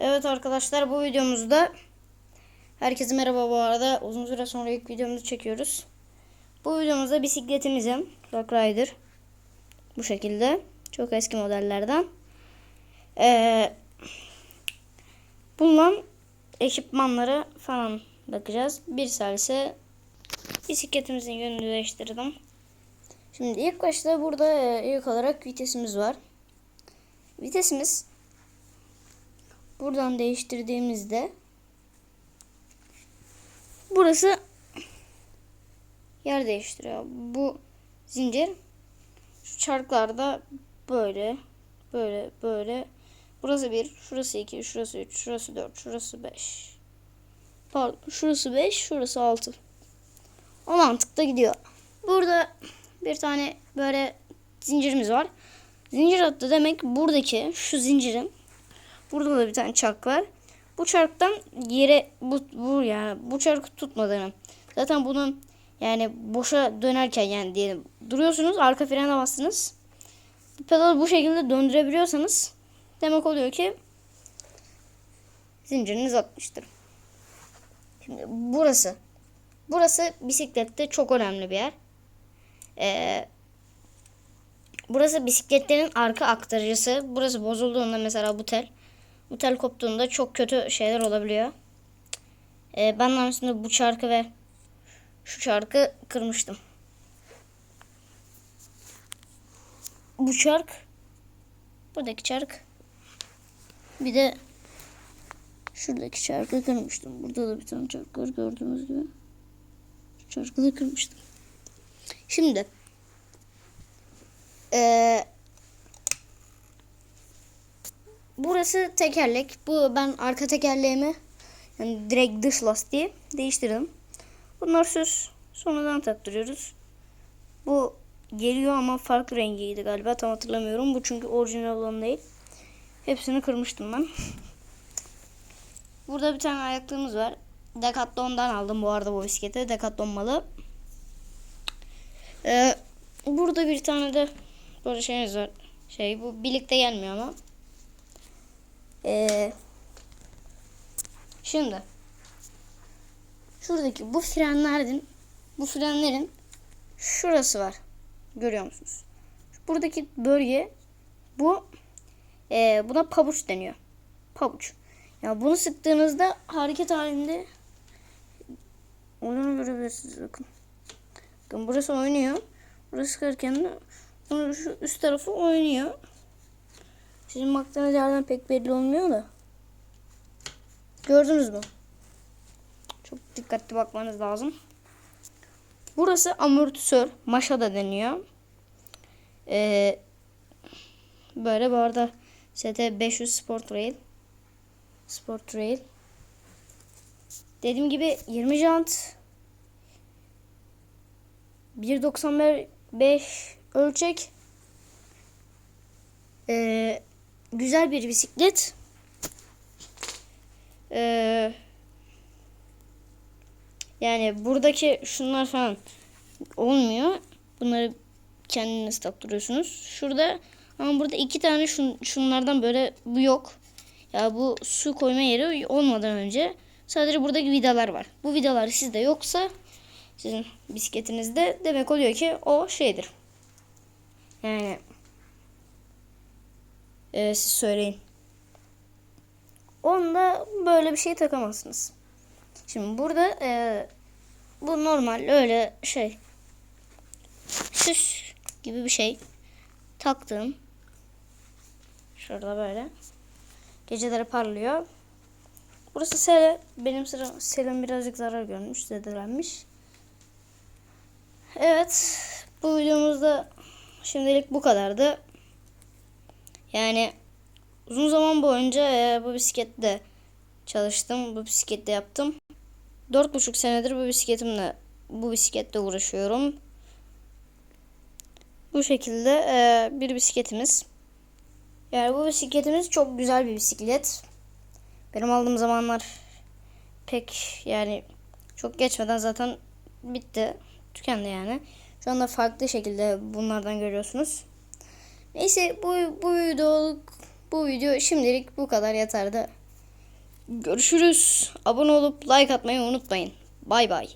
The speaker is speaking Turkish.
Evet arkadaşlar bu videomuzda herkese merhaba bu arada uzun süre sonra ilk videomuzu çekiyoruz. Bu videomuzda bisikletimizin Rock Rider bu şekilde çok eski modellerden. Ee, bundan ekipmanları falan bakacağız. Bir salise bisikletimizin yönünü değiştirdim. Şimdi ilk başta burada ilk olarak vitesimiz var. Vitesimiz buradan değiştirdiğimizde burası yer değiştiriyor. Bu zincir şu çarklarda böyle böyle böyle burası 1, şurası 2, şurası 3, şurası 4, şurası 5. Pardon, şurası 5, şurası 6. O mantıkta gidiyor. Burada bir tane böyle zincirimiz var. Zincir hattı demek buradaki şu zincirin burada da bir tane çark var. Bu çarktan yere bu, bu yani bu çarkı tutmadığını. Zaten bunun yani boşa dönerken yani diyelim duruyorsunuz arka frene bastınız. Pedalı bu şekilde döndürebiliyorsanız demek oluyor ki zinciriniz atmıştır. Şimdi burası. Burası bisiklette çok önemli bir yer. Ee, burası bisikletlerin arka aktarıcısı. Burası bozulduğunda mesela bu tel. Tel koptuğunda çok kötü şeyler olabiliyor. Ee, ben aslında bu çarkı ve şu çarkı kırmıştım. Bu çark buradaki çark bir de şuradaki çarkı kırmıştım. Burada da bir tane çark var gördüğünüz gibi. Çarkı da kırmıştım. Şimdi burası tekerlek. Bu ben arka tekerleğimi yani direkt dış lastiği değiştirdim. Bunlar süs. Sonradan taktırıyoruz. Bu geliyor ama farklı rengiydi galiba. Tam hatırlamıyorum. Bu çünkü orijinal olan değil. Hepsini kırmıştım ben. Burada bir tane ayaklığımız var. Decathlon'dan aldım bu arada bu bisikleti. Decathlon malı. Ee, burada bir tane de böyle şeyimiz var. Şey bu birlikte gelmiyor ama. Ee, şimdi şuradaki bu frenlerin bu frenlerin şurası var. Görüyor musunuz? Buradaki bölge bu e, buna pabuç deniyor. Pabuç. Ya bunu sıktığınızda hareket halinde onu görebilirsiniz bakın. Bakın burası oynuyor. Burası sıkarken de şu üst tarafı oynuyor. Sizin baktığınız yerden pek belli olmuyor da. Gördünüz mü? Çok dikkatli bakmanız lazım. Burası amortisör. Maşa da deniyor. Ee, böyle bu arada ST 500 Sport Rail. Sport Rail. Dediğim gibi 20 jant 1.95 ölçek ee, güzel bir bisiklet. Ee, yani buradaki şunlar falan olmuyor. Bunları kendiniz taktırıyorsunuz. Şurada ama burada iki tane şun, şunlardan böyle bu yok. Ya bu su koyma yeri olmadan önce sadece buradaki vidalar var. Bu vidalar sizde yoksa sizin bisikletinizde demek oluyor ki o şeydir. Yani e, siz söyleyin. Onda böyle bir şey takamazsınız. Şimdi burada e, bu normal öyle şey süs gibi bir şey taktım. Şurada böyle. Geceleri parlıyor. Burası sele. Benim sıra selim birazcık zarar görmüş, zedelenmiş. Evet. Bu videomuzda şimdilik bu kadardı. Yani uzun zaman boyunca e, bu bisiklette çalıştım. Bu bisiklette yaptım. Dört buçuk senedir bu bisikletimle bu bisiklette uğraşıyorum. Bu şekilde e, bir bisikletimiz. Yani bu bisikletimiz çok güzel bir bisiklet. Benim aldığım zamanlar pek yani çok geçmeden zaten bitti. Tükendi yani. Şu anda farklı şekilde bunlardan görüyorsunuz. Neyse bu, bu videoluk bu video şimdilik bu kadar yeterdi. Görüşürüz. Abone olup like atmayı unutmayın. Bay bay.